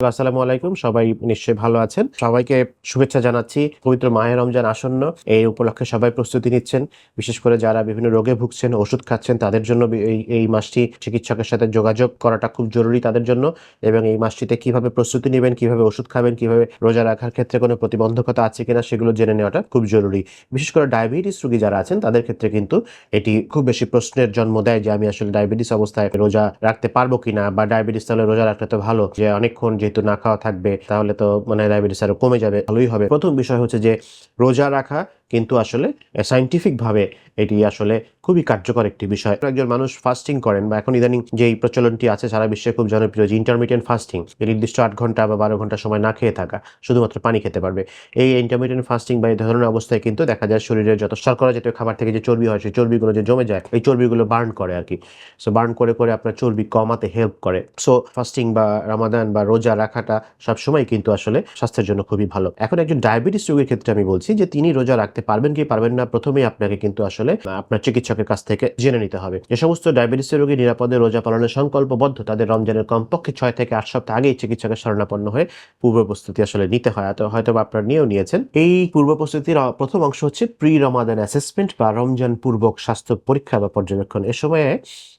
আসসালামু আলাইকুম, সবাই নিশ্চয়ই ভালো আছেন। সবাইকে শুভেচ্ছা জানাচ্ছি পবিত্র মাহে রমজান আসন্ন। এই উপলক্ষে সবাই প্রস্তুতি নিচ্ছেন। বিশেষ করে যারা বিভিন্ন রোগে ভুগছেন, ওষুধ খাচ্ছেন, তাদের জন্য এই এই মাসটি চিকিৎসকের সাথে যোগাযোগ করাটা খুব জরুরি তাদের জন্য। এবং এই মাসটিতে কীভাবে প্রস্তুতি নেবেন, কীভাবে ওষুধ খাবেন, কীভাবে রোজা রাখার ক্ষেত্রে কোনো প্রতিবন্ধকতা আছে কিনা সেগুলো জেনে নেওয়াটা খুব জরুরি। বিশেষ করে ডায়াবেটিস রোগী যারা আছেন, তাদের ক্ষেত্রে কিন্তু এটি খুব বেশি প্রশ্নের জন্ম দেয় যে আমি আসলে ডায়াবেটিস অবস্থায় রোজা রাখতে পারব কিনা বা ডায়াবেটিস তাহলে রোজা রাখতে তো ভালো যে অনেকক্ষণ যেহেতু না খাওয়া থাকবে, তাহলে তো মানে ডায়াবেটিস আরও কমে যাবে, ভালোই হবে। প্রথম বিষয় হচ্ছে যে রোজা রাখা কিন্তু আসলে সাইন্টিফিক ভাবে এটি আসলে খুবই কার্যকর একটি বিষয়। একজন মানুষ ফাস্টিং করেন বা এখন ইদানিং যে এই প্রচলনটি আছে, সারা বিশ্বে খুব জনপ্রিয় যে ইন্টারমিডিয়েন্ট ফাস্টিং নির্দিষ্ট আট ঘণ্টা বা বারো ঘণ্টা সময় না খেয়ে থাকা, শুধুমাত্র পানি খেতে পারবে। এই ইন্টারমিডিয়েন্ট ফাস্টিং বা এই ধরনের অবস্থায় কিন্তু দেখা যায় শরীরের যত শর্করা জাতীয় খাবার থেকে যে চর্বি হয়, সেই চর্বিগুলো যে জমে যায়, এই চর্বিগুলো বার্ন করে আর কি সো বার্ন করে করে আপনার চর্বি কমাতে হেল্প করে। সো ফাস্টিং বা রামাদান বা রোজা রাখাটা সবসময় কিন্তু আসলে স্বাস্থ্যের জন্য খুবই ভালো। এখন একজন ডায়াবেটিস রোগীর ক্ষেত্রে আমি বলছি যে তিনি রোজা রাখতে পারবেন কি পারবেন না, প্রথমেই আপনাকে কিন্তু আসলে আপনার চিকিৎসকের কাছ থেকে জেনে নিতে হবে। যে সমস্ত ডায়াবেটিসের রোগী নিরাপদে রোজা পালনের সংকল্পবদ্ধ তাদের রমজানের কমপক্ষে ছয় থেকে আট সপ্তাহ আগেই চিকিৎসকের শরণাপন্ন হয়ে পূর্ব প্রস্তুতি আসলে নিতে হয়। হয়তো আপনারা নিয়েও নিয়েছেন। এই পূর্ব প্রস্তুতির প্রথম অংশ হচ্ছে প্রি রমাদান অ্যাসেসমেন্ট বা রমজান পূর্বক স্বাস্থ্য পরীক্ষা বা পর্যবেক্ষণ। এ সময়ে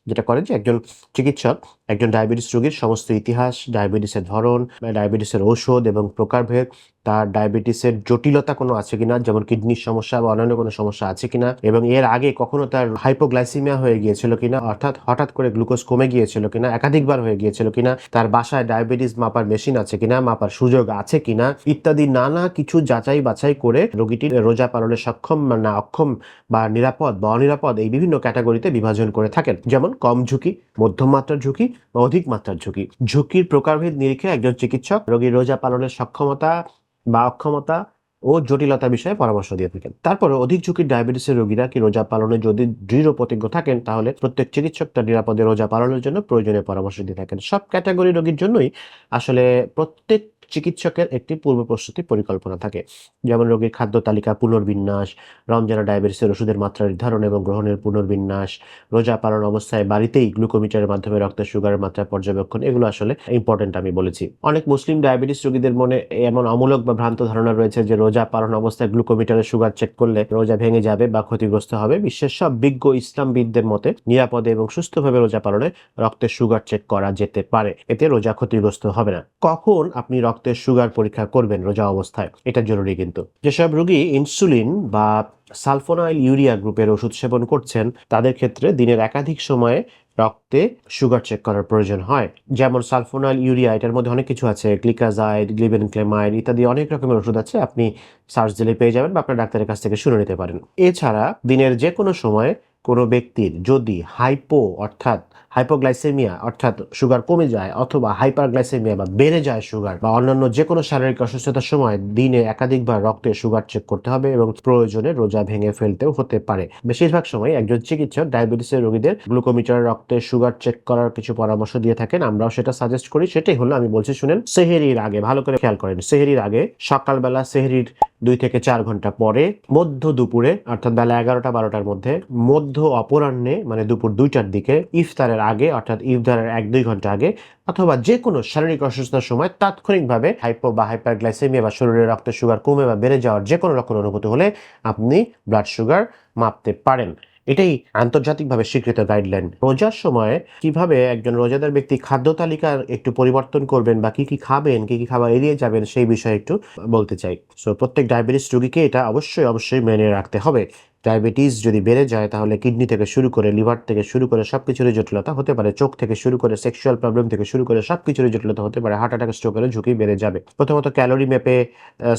যেটা করেন যে একজন চিকিৎসক একজন ডায়াবেটিস রোগীর সমস্ত ইতিহাস, ডায়াবেটিসের ধরন, ডায়াবেটিসের ঔষধ এবং প্রকারভেদ, তার ডায়াবেটিসের জটিলতা কোনো আছে কিনা, যেমন কিডনির সমস্যা বা অন্যান্য কোনো সমস্যা আছে কিনা, এবং এর আগে কখনো তার হাইপোগ্লাইসিমিয়া হয়ে গিয়েছিল কিনা, অর্থাৎ হঠাৎ করে গ্লুকোজ কমে গিয়েছিল কিনা, একাধিকবার হয়ে গিয়েছিল কিনা, তার বাসায় ডায়াবেটিস মাপার মেশিন আছে কিনা, মাপার সুযোগ আছে কিনা, ইত্যাদি নানা কিছু যাচাই বাছাই করে রোগীটির রোজা পালনে সক্ষম না অক্ষম বা নিরাপদ বা অনিরাপদ এই বিভিন্ন ক্যাটাগরিতে বিভাজন করে থাকেন। যেমন কম ঝুঁকি, মধ্যম মাত্রার ঝুঁকি অধিক মাত্রার ঝুঁকি। ঝুঁকির প্রকারভেদ নিরীক্ষে একজন চিকিৎসক রোগীর রোজা পালনের সক্ষমতা বা অক্ষমতা ও জটিলতা বিষয়ে পরামর্শ দিয়ে থাকেন। তারপরে অধিক ঝুঁকির ডায়াবেটিসের রোগীরা কি রোজা পালনে যদি দৃঢ় প্রতিজ্ঞ থাকেন, তাহলে প্রত্যেক চিকিৎসক তার নিরাপদে রোজা পালনের জন্য প্রয়োজনীয় পরামর্শ দিয়ে থাকেন। সব ক্যাটাগরি রোগীর জন্যই আসলে প্রত্যেক চিকিৎসকের একটি পূর্ব প্রস্তুতি পরিকল্পনা থাকে। যেমন রোগীর খাদ্য তালিকা পুনর্বিন্যাস, রমজানা ডায়াবেটিসের ওষুধের মাত্রা নির্ধারণ এবং গ্রহণের পুনর্বিন্যাস, রোজা পালন অবস্থায় বাড়িতেই গ্লুকোমিটারের মাধ্যমে রক্তের সুগারের মাত্রা পর্যবেক্ষণ, এগুলো আসলে ইম্পর্টেন্ট আমি বলেছি। অনেক মুসলিম ডায়াবেটিস রোগীদের মনে এমন অমূলক বা ভ্রান্ত ধারণা রয়েছে যে রোজা পালন অবস্থায় গ্লুকোমিটারের সুগার চেক করলে রোজা ভেঙে যাবে বা ক্ষতিগ্রস্ত হবে। বিশ্বের সব বিজ্ঞ ইসলামবিদদের মতে নিরাপদে এবং সুস্থভাবে রোজা পালনে রক্তের সুগার চেক করা যেতে পারে। এতে রোজা ক্ষতিগ্রস্ত হবে না। কখন আপনি রক্তের সুগার পরীক্ষা করবেন রোজা অবস্থায়। এটা জরুরি কিন্তু। যেসব রোগী ইনসুলিন বা সালফোনাইল ইউরিয়া গ্রুপের ওষুধ সেবন করছেন, তাদের ক্ষেত্রে দিনের একাধিক সময়ে রক্তে সুগার চেক করার প্রয়োজন হয়। যেমন সালফোনাইল ইউরিয়া, এটার মধ্যে অনেক কিছু আছে, গ্লিকাজাইড গ্লিবেন ক্লেমাইড ইত্যাদি অনেক রকমের ওষুধ আছে। আপনি সার্চ দিলে পেয়ে যাবেন বা আপনার ডাক্তারের কাছ থেকে শুনে নিতে পারেন। এছাড়া দিনের যে কোনো সময় কোনো ব্যক্তির যদি হাইপো অর্থাৎ হাইপোগ্লাইসেমিয়া, অর্থাৎ সুগার কমে যায় অথবা হাইপারগ্লাইসেমিয়া বা বেড়ে যায় সুগার বা অন্যান্য যে কোনো শারীরিক অসুস্থতার সময় দিনে একাধিকবার রক্তে সুগার চেক করতে হবে এবং প্রয়োজনে রোজা ভেঙে ফেলতেও হতে পারে। বেশিরভাগ সময় একজন চিকিৎসক ডায়াবেটিসের রোগীদের গ্লুকোমিটার, রক্তে সুগার চেক করার কিছু পরামর্শ দিয়ে থাকেন। আমরাও সেটা সাজেস্ট করি, সেটাই হলো আমি বলছি, শুনেন, সেহেরির আগে, ভালো করে খেয়াল করেন, সেহেরির আগে সকালবেলা সেহেরির দুই থেকে চার ঘণ্টা পরে মধ্য দুপুরে, অর্থাৎ বেলা এগারোটা বারোটার মধ্যে মধ্য অপরাহ্নে মানে দুপুর দুইটার দিকে ইফতারের আগে, অর্থাৎ ইফতারের এক দুই ঘণ্টা আগে, অথবা যে কোনো শারীরিক অসুস্থতার সময় তাৎক্ষণিকভাবে হাইপো বা হাইপারগ্লাইসেমিয়া বা শরীরের রক্ত সুগার কমে বা বেড়ে যাওয়ার যে কোনো রকম অনুভূতি হলে আপনি ব্লাড সুগার মাপতে পারেন। এটাই আন্তর্জাতিকভাবে স্বীকৃত গাইডলাইন রোজার সময় কীভাবে একজন রোজাদার ব্যক্তি খাদ্য তালিকার একটু পরিবর্তন করবেন বা কি কি খাবেন, কি কি খাবার এড়িয়ে যাবেন সেই বিষয়ে একটু বলতে চাই। সো প্রত্যেক ডায়াবেটিস রোগীকে এটা অবশ্যই অবশ্যই মেনে রাখতে হবে। ডায়াবেটিস যদি বেড়ে যায়, তাহলে কিডনি থেকে শুরু করে লিভার থেকে শুরু করে সব কিছুরই জটিলতা হতে পারে। চোখ থেকে শুরু করে সেক্সুয়াল প্রবলেম থেকে শুরু করে সব কিছুরই জটিলতা হতে পারে। হার্ট অ্যাটাক স্ট্রোকের ঝুঁকি বেড়ে যাবে। প্রথমত ক্যালোরি মেপে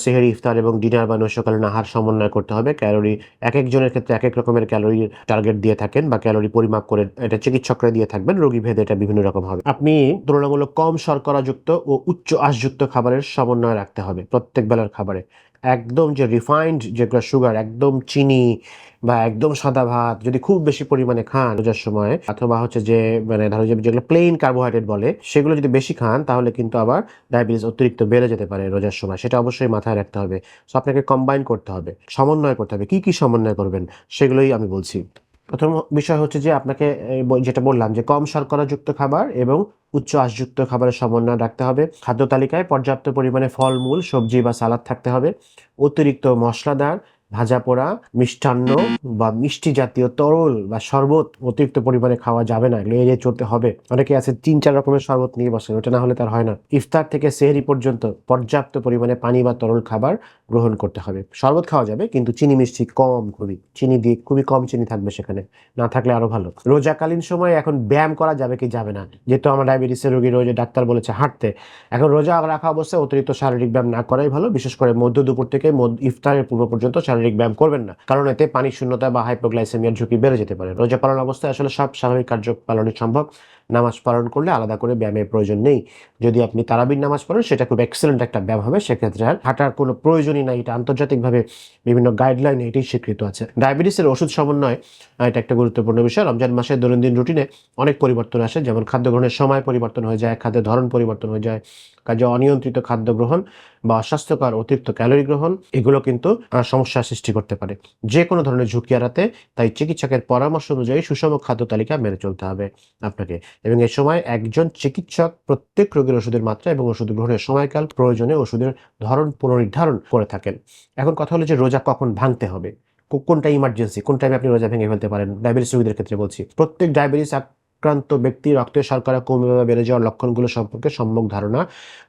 সেহেরি, ইফতার এবং ডিনার বা নৈশকালীন আহার সমন্বয় করতে হবে। ক্যালোরি এক একজনের ক্ষেত্রে এক এক রকমের ক্যালোরি টার্গেট দিয়ে থাকেন বা ক্যালোরি পরিমাপ করে এটা চিকিৎসকরা দিয়ে থাকবেন। রোগী ভেদে এটা বিভিন্ন রকম হবে। আপনি তুলনামূলক কম শর্করাযুক্ত ও উচ্চ আঁশযুক্ত খাবারের সমন্বয় রাখতে হবে প্রত্যেক বেলার খাবারে। একদম যে রিফাইন্ড যেগুলো সুগার একদম চিনি বা একদম সাদা ভাত যদি খুব বেশি পরিমাণে খান রোজার সময়, অথবা হচ্ছে যে মানে ধরো যেগুলো প্লেন কার্বোহাইড্রেট বলে, সেগুলো যদি বেশি খান, তাহলে কিন্তু আবার ডায়াবেটিস অতিরিক্ত বেড়ে যেতে পারে রোজার সময়। সেটা অবশ্যই মাথায় রাখতে হবে। সো আপনাকে কম্বাইন করতে হবে, সমন্বয় করতে হবে। কি কি সমন্বয় করবেন, সেগুলোই আমি বলছি। প্রথম বিষয় হচ্ছে যে আপনাকে যেটা বললাম যে কম শর্করাযুক্ত খাবার এবং উচ্চ আশযুক্ত খাবারের সমন্বয় রাখতে হবে। খাদ্য তালিকায় পর্যাপ্ত পরিমাণে ফলমূল, সবজি বা সালাদ থাকতে হবে। অতিরিক্ত মশলাদার ভাজা পোড়া, মিষ্টান্ন বা মিষ্টি জাতীয় তরল বা শরবত অতিরিক্ত পরিমাণে খাওয়া যাবে না, এগুলো এড়িয়ে চলতে হবে। অনেকে আছে তিন, চার রকমের শরবত নিয়ে বসে ওটা না হলে তার হয় না। ইফতার থেকে সেহরি পর্যন্ত পর্যাপ্ত পরিমাণে পানি বা তরল খাবার গ্রহণ করতে হবে। শরবত খাওয়া যাবে, কিন্তু চিনি মিষ্টি কম খুবই। চিনি দিয়ে খুবই কম চিনি থাকবে সেখানে, না থাকলে আরও ভালো। রোজাকালীন সময়ে এখন ব্যায়াম করা যাবে কি যাবে না, যেহেতু আমার ডায়াবেটিসের রোগী রোজে ডাক্তার বলেছে হাঁটতে। এখন রোজা রাখা অবস্থায় অতিরিক্ত শারীরিক ব্যায়াম না করাই ভালো, বিশেষ করে মধ্য দুপুর থেকে ইফতারের পূর্ব পর্যন্ত ব্যায়াম করবেন না। কারণ এতে পানি শূন্যতা বা হাইপোগ্লাইসেমিয়ার ঝুঁকি বেড়ে যেতে পারে। রোজা পালন অবস্থায় আসলে সব স্বাভাবিক কার্য পালনের সম্ভব। নামাজ পালন করলে আলাদা করে ব্যায়ামের প্রয়োজন নেই। যদি আপনি তারাবির নামাজ পড়েন সেটা খুব এক্সেলেন্ট একটা ব্যায়াম হবে। সেক্ষেত্রে আর হাঁটার কোনো প্রয়োজনই নাই। এটা আন্তর্জাতিকভাবে বিভিন্ন গাইডলাইনে এটাই স্বীকৃত আছে। ডায়াবেটিসের ওষুধ সমন্বয় এটা একটা গুরুত্বপূর্ণ বিষয়। রমজান মাসের দৈনন্দিন রুটিনে অনেক পরিবর্তন আসে। যেমন খাদ্য গ্রহণের সময় পরিবর্তন হয়ে যায় খাদ্যের ধরন পরিবর্তন হয়ে যায় কাজে অনিয়ন্ত্রিত খাদ্য গ্রহণ বা অস্বাস্থ্যকর অতিরিক্ত ক্যালোরি গ্রহণ এগুলো কিন্তু আহ, সমস্যার সৃষ্টি করতে পারে। যে কোনো ধরনের ঝুঁকি এড়াতে তাই চিকিৎসকের পরামর্শ অনুযায়ী সুষম খাদ্য তালিকা মেনে চলতে হবে আপনাকে। এবং এ সময় একজন চিকিৎসক প্রত্যেক রোগীর ওষুধের মাত্রা এবং ওষুধ গ্রহণের সময়কাল প্রয়োজনে ওষুধের ধরন পুনর্নির্ধারণ করে থাকেন। এখন কথা হলো যে রোজা কখন ভাঙতে হবে? কোন কোনটা ইমার্জেন্সি কোন টাইমে আপনি রোজা ভেঙে ফেলতে পারেন? ডায়াবেটিস রোগীদের ক্ষেত্রে বলছি। প্রত্যেক ডায়াবেটিস আক্রান্ত ব্যক্তি রক্তের শর্করা কমে বা বেড়ে যাওয়ার লক্ষণগুলো সম্পর্কে সম্যক ধারণা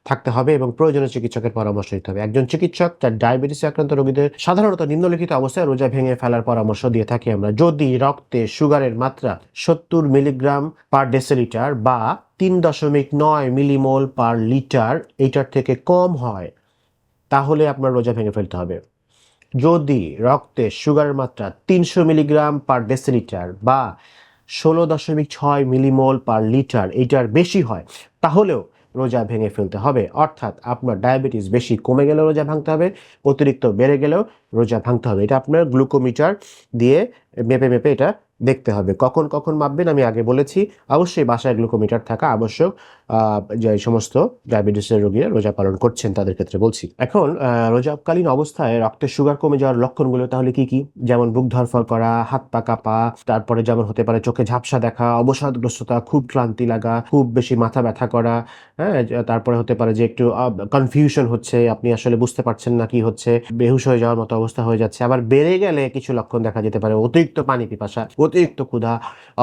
থাকতে হবে এবং প্রয়োজনীয় চিকিৎসকের পরামর্শ নিতে হবে। একজন চিকিৎসক যার ডায়াবেটিসে আক্রান্ত রোগীদের সাধারণত নিম্নলিখিত অবস্থায় রোজা ভেঙে ফেলার পরামর্শ দিয়ে থাকি আমরা। যদি রক্তে সুগারের মাত্রা সত্তর মিলিগ্রাম পার ডেসিলিটার বা তিন দশমিক নয় মিলিমোল পার লিটার এইটার থেকে কম হয়, তাহলে আপনার রোজা ভেঙে ফেলতে হবে। যদি রক্তে সুগারের মাত্রা তিনশো মিলিগ্রাম পার ডেসিলিটার বা ষোলো দশমিক ছয় মিলিমোল পার লিটার এইটার বেশি হয়, তাহলেও রোজা ভেঙে ফেলতে হবে। অর্থাৎ আপনার ডায়াবেটিস বেশি কমে গেলেও রোজা ভাঙতে হবে, অতিরিক্ত বেড়ে গেলেও রোজা ভাঙতে হবে। এটা আপনার গ্লুকোমিটার দিয়ে মেপে মেপে এটা দেখতে হবে। কখন কখন মাপবেন আমি আগে বলেছি। অবশ্যই বাসায় গ্লুকোমিটার থাকা আবশ্যক। যে সমস্ত ডায়াবেটিসের রোগীরা রোজা পালন করছেন তাদের ক্ষেত্রে বলছি। এখন রোজাকালীন অবস্থায় রক্তের সুগার কমে যাওয়ার লক্ষণগুলো তাহলে কি কি? যেমন বুক ধরফর করা, হাত পা কাঁপা, তারপরে যেমন হতে পারে চোখে ঝাপসা দেখা, অবসাদগ্রস্ততা, খুব ক্লান্তি লাগা, খুব বেশি মাথা ব্যথা করা হ্যাঁ তারপরে হতে পারে যে একটু কনফিউশন হচ্ছে, আপনি আসলে বুঝতে পারছেন না কি হচ্ছে, বেহুশ হয়ে যাওয়ার মতো অবস্থা হয়ে যাচ্ছে। আবার বেড়ে গেলে কিছু লক্ষণ দেখা যেতে পারে, অতিরিক্ত পানি পিপাসা, অতিরিক্ত ক্ষুধা,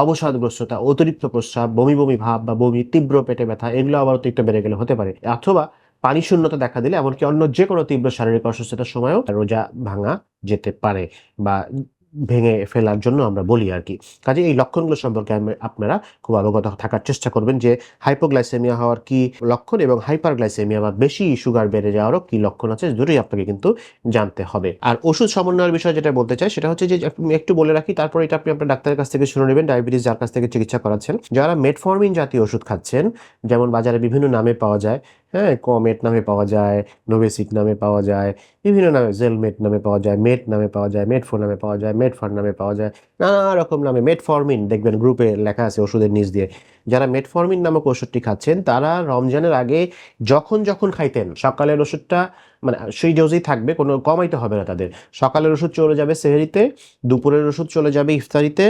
অবসাদগ্রস্ততা, অতিরিক্ত প্রস্রাব, বমি বমি ভাব বা বমি, তীব্র পেটে ব্যথা, এগুলো আবার অতিরিক্ত বেড়ে গেলে হতে পারে। অথবা পানি শূন্যতা দেখা দিলে এমনকি অন্য যে কোনো তীব্র শারীরিক অসুস্থতার সময়ও রোজা ভাঙা যেতে পারে বা ভেঙে ফেলার জন্য আমরা বলি আর কি। কাজে এই লক্ষণগুলো সম্পর্কে আপনারা খুব অবগত থাকার চেষ্টা করবেন যে হাইপোগ্লাইসেমিয়া হওয়ার কি লক্ষণ এবং হাইপারগ্লাইসেমিয়া বা বেশি সুগার বেড়ে যাওয়ারও কি লক্ষণ আছে, দুটোই আপনাকে কিন্তু জানতে হবে। আর ওষুধ সমন্বয়ের বিষয়ে যেটা বলতে চাই, সেটা হচ্ছে যে একটু বলে রাখি, তারপর এটা আপনি আপনার ডাক্তারের কাছ থেকে শুনে নেবেন, ডায়াবেটিস যার কাছ থেকে চিকিৎসা করাচ্ছেন। যারা মেটফর্মিন জাতীয় ওষুধ খাচ্ছেন, যেমন বাজারে বিভিন্ন নামে পাওয়া যায় হ্যাঁ কমেট নামে পাওয়া যায়, নোভেসিক নামে পাওয়া যায়, বিভিন্ন নামে জেলমেট নামে পাওয়া যায়, মেট নামে পাওয়া যায়, মেটফোর নামে পাওয়া যায়, মেটফার নামে পাওয়া যায়, নানা রকম নামে, মেটফর্মিন, দেখবেন গ্রুপে লেখা আছে ওষুধের নিচ দিয়ে। যারা মেটফর্মিন নামক ওষুধটি খাচ্ছেন, তারা রমজানের আগে যখন যখন খাইতেন, সকালের ওষুধটা মানে সেই ডোজেই থাকবে, কোনো কমাইতে হবে না তাদের। সকালের ওষুধ চলে যাবে সেহরিতে, দুপুরের ওষুধ চলে যাবে ইফতারিতে,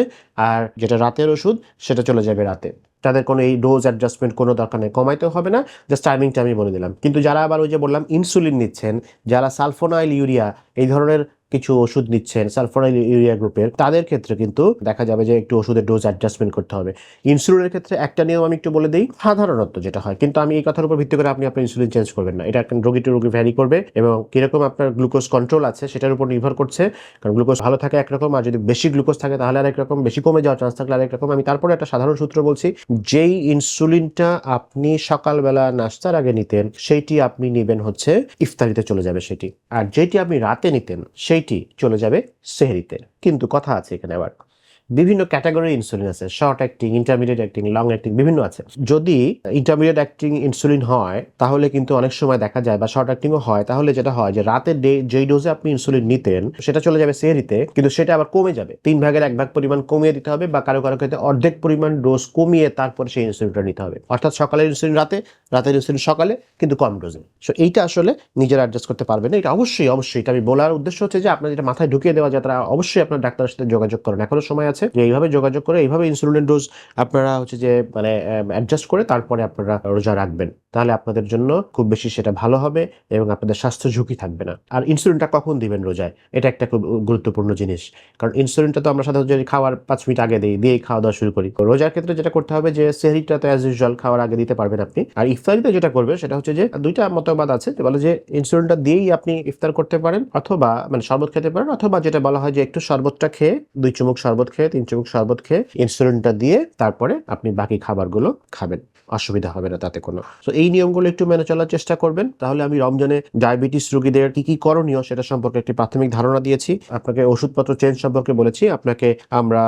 আর যেটা রাতের ওষুধ, সেটা চলে যাবে রাতে। তাদের কোনো এই ডোজ অ্যাডজাস্টমেন্ট কোনো দরকার নেই, কমাইতেও হবে না জাস্ট টাইমিংটা আমি বলে দিলাম। কিন্তু যারা আবার ওই যে বললাম ইনসুলিন নিচ্ছেন, যারা সালফোনাইল ইউরিয়া এই ধরনের কিছু ওষুধ নিচ্ছেন সালফোনাইল ইউরিয়া গ্রুপের, তাদের ক্ষেত্রে কিন্তু দেখা যাবে যে একটু ওষুধের ডোজ অ্যাডজাস্টমেন্ট করতে হবে। ইনসুলিনের ক্ষেত্রে একটা নিয়ম আমি একটু বলে দিই, সাধারণত যেটা হয়, কিন্তু আমি এই কথার উপর ভিত্তি করে আপনি আপনার ইনসুলিন চেঞ্জ করবেন না। এটা রোগী টু রোগী ভ্যারি করবে এবং কীরকম আপনার গ্লুকোজ কন্ট্রোল আছে সেটার উপর নির্ভর করছে, কারণ গ্লুকোজ ভালো থাকে একরকম আর যদি বেশি গ্লুকোজ থাকে তাহলে আরেক রকম, বেশি কমে যাওয়ার চান্স থাকলে আরেক রকম। আমি তারপরে একটা সাধারণ সূত্র বলছি, যেই ইনসুলিনটা আপনি সকালবেলা নাস্তার আগে নিতেন, সেইটি আপনি নেবেন হচ্ছে ইফতারিতে চলে যাবে সেটি। আর যেটি আপনি রাতে নিতেন সেইটি চলে যাবে সেহরিতে। কিন্তু কথা আছে এখানে আবার। বিভিন্ন ক্যাটাগরি ইনসুলিন আছে। Short acting intermediate acting long acting বিভিন্ন আছে। যদি ইন্টারমিডিয়েট অ্যাক্টিং ইনসুলিন হয়, তাহলে কিন্তু অনেক সময় দেখা যায়, বা শর্ট অ্যাক্টিংও হয়, তাহলে যেটা হয় যে রাতে ডে- যেই ডোজে আপনি ইনসুলিন নিতেন, সেটা চলে যাবে সেহরিতে, কিন্তু সেটা আবার কমে যাবে। তিন ভাগের এক ভাগ পরিমাণ কমিয়ে দিতে হবে, বা কারও কারও ক্ষেত্রে অর্ধেক পরিমাণ ডোজ কমিয়ে তারপরে সেই ইনসুলিনটা নিতে হবে। অর্থাৎ সকালের ইনসুলিন রাতে, রাতের ইনসুলিন সকালে, কিন্তু কম ডোজে সো এইটা আসলে নিজেরা অ্যাডজাস্ট করতে পারবে না। এটা অবশ্যই অবশ্যই। এটা আমি বলার উদ্দেশ্য হচ্ছে যে, আপনার যেটা মাথায় ঢুকিয়ে দেওয়া যায়, তারা অবশ্যই আপনার ডাক্তারের সাথে যোগাযোগ করেন। এখনও সময় আছে। যে এইভাবে যোগাযোগ করে এইভাবে ইনসুলিনের ডোজ আপনারা হচ্ছে যে মানে অ্যাডজাস্ট করে তারপরে আপনারা রোজা রাখবেন। তাহলে আপনাদের জন্য খুব বেশি সেটা ভালো হবে এবং আপনাদের স্বাস্থ্য ঝুঁকি থাকবে না। আর ইনসুলিনটা কখন দিবেন রোজায়? এটা একটা খুব গুরুত্বপূর্ণ জিনিস। কারণ ইনসুলিনটা তো আমরা সাধারণত যদি খাওয়ার পাঁচ মিনিট আগে দিই, দিয়েই খাওয়া দাওয়া শুরু করি। রোজার ক্ষেত্রে যেটা করতে হবে যে, সেহরিটা তো অ্যাজ ইউজুয়াল খাওয়ার আগে দিতে পারবেন আপনি। আর ইফতারিতে যেটা করবে সেটা হচ্ছে যে, দুইটা মতবাদ আছে। যে বলে যে ইনসুলিনটা দিয়েই আপনি ইফতার করতে পারেন অথবা মানে শরবত খেতে পারেন অথবা যেটা বলা হয় যে, একটু শরবতটা খেয়ে, দুই চুমুক শরবত খেয়ে তিন চুমুক শরবত খেয়ে ইনসুলিনটা দিয়ে তারপরে আপনি বাকি খাবারগুলো খাবেন। অসুবিধা হবে না তাতে কোনো। তো এই নিয়মগুলো একটু মেনে চলার চেষ্টা করবেন। তাহলে আমি রমজানে ডায়াবেটিস রোগীদের কি কি করণীয় সেটা সম্পর্কে একটি প্রাথমিক ধারণা দিয়েছি। আপনাকে ওষুধপত্র চেঞ্জ সম্পর্কে বলেছি, আপনাকে আমরা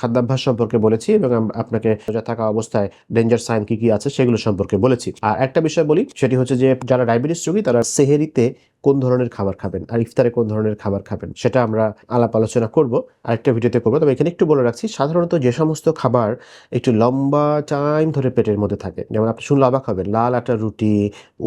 খাদ্যাভ্যাস সম্পর্কে বলেছি এবং আপনাকে রোজা থাকা অবস্থায় ডেঞ্জার সাইন কি কি আছে সেগুলো সম্পর্কে বলেছি। আর একটা বিষয় বলি, সেটি হচ্ছে যে যারা ডায়াবেটিস রোগী তারা সেহেরিতে কোন ধরনের খাবার খাবেন আর ইফতারে কোন ধরনের খাবার খাবেন, সেটা আমরা আলাপ আলোচনা করব, আরেকটা ভিডিওতে করব। তবে এখানে একটু বলে রাখছি, সাধারণত যে সমস্ত খাবার একটু লম্বা টাইম ধরে পেটের মধ্যে থাকে, যেমন আপনি শুনলে অবাক হবেন, লাল আটা রুটি,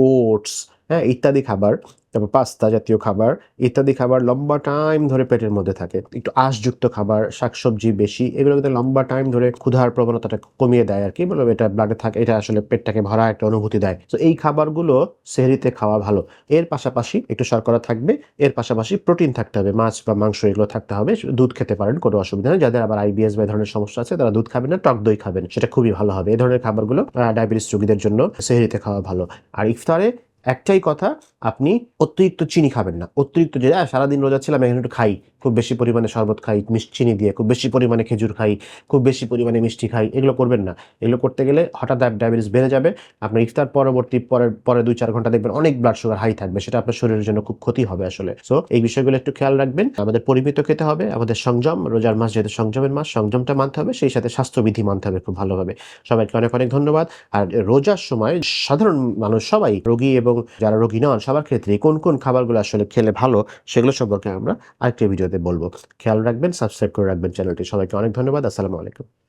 ওটস হ্যাঁ ইত্যাদি খাবার তারপর পাস্তা জাতীয় খাবার ইত্যাদি খাবার লম্বা টাইম ধরে পেটের মধ্যে থাকে। একটু আঁশযুক্ত খাবার, শাকসবজি বেশি এগুলো কিন্তু লম্বা টাইম ধরে ক্ষুধার প্রবণতাটা কমিয়ে দেয় আর কি বলব এটা ব্লাডে থাকে, এটা আসলে পেটটাকে ভরা একটা অনুভূতি দেয়। তো এই খাবারগুলো সেহরিতে খাওয়া ভালো। এর পাশাপাশি একটু শর্করা থাকবে, এর পাশাপাশি প্রোটিন থাকতে হবে, মাছ বা মাংস এগুলো থাকতে হবে, দুধ খেতে পারেন, কোনো অসুবিধা নেই। যাদের আবার আইবিএস বা ধরনের সমস্যা আছে, তারা দুধ খাবেন না, টক দই খাবেন, সেটা খুবই ভালো হবে। এই ধরনের খাবারগুলো ডায়াবেটিস রোগীদের জন্য সেহরিতে খাওয়া ভালো। আর ইফতারে একটাই কথা আপনি অতিরিক্ত চিনি খাবেন না। অতিরিক্ত যে "আহ, সারাদিন রোজা ছিলাম এখন একটু খাই। খুব বেশি পরিমাণে শরবত খাই, মিষ্টি চিনি দিয়ে খুব বেশি পরিমাণে খেজুর খাই, খুব বেশি পরিমাণে মিষ্টি খাই, এগুলো করবেন না। এগুলো করতে গেলে হঠাৎ ডায়াবেটিস বেড়ে যাবে, আপনার ইফতার পরবর্তী পরের পরে দুই চার ঘণ্টা দেখবেন অনেক ব্লাড সুগার হাই থাকবে, সেটা আপনার শরীরের জন্য খুব ক্ষতি হবে আসলে। সো এই বিষয়গুলো একটু খেয়াল রাখবেন। আমাদের পরিমিত খেতে হবে, আমাদের সংযম, রোজার মাস যেহেতু সংযমের মাস, সংযমটা মানতে হবে, সেই সাথে স্বাস্থ্যবিধি মানতে হবে খুব ভালোভাবে। সবাইকে অনেক অনেক ধন্যবাদ। আর রোজার সময় সাধারণ মানুষ সবাই রোগী এবং যারা রোগী নন, সবার ক্ষেত্রে কোন কোন খাবারগুলো আসলে খেলে ভালো, সেগুলো সম্পর্কে আমরা আরেকটি ভিডিওতে বলব। খেয়াল রাখবেন সাবস্ক্রাইব করে রাখবেন চ্যানেলটি। সবাইকে অনেক ধন্যবাদ। আসসালামু আলাইকুম।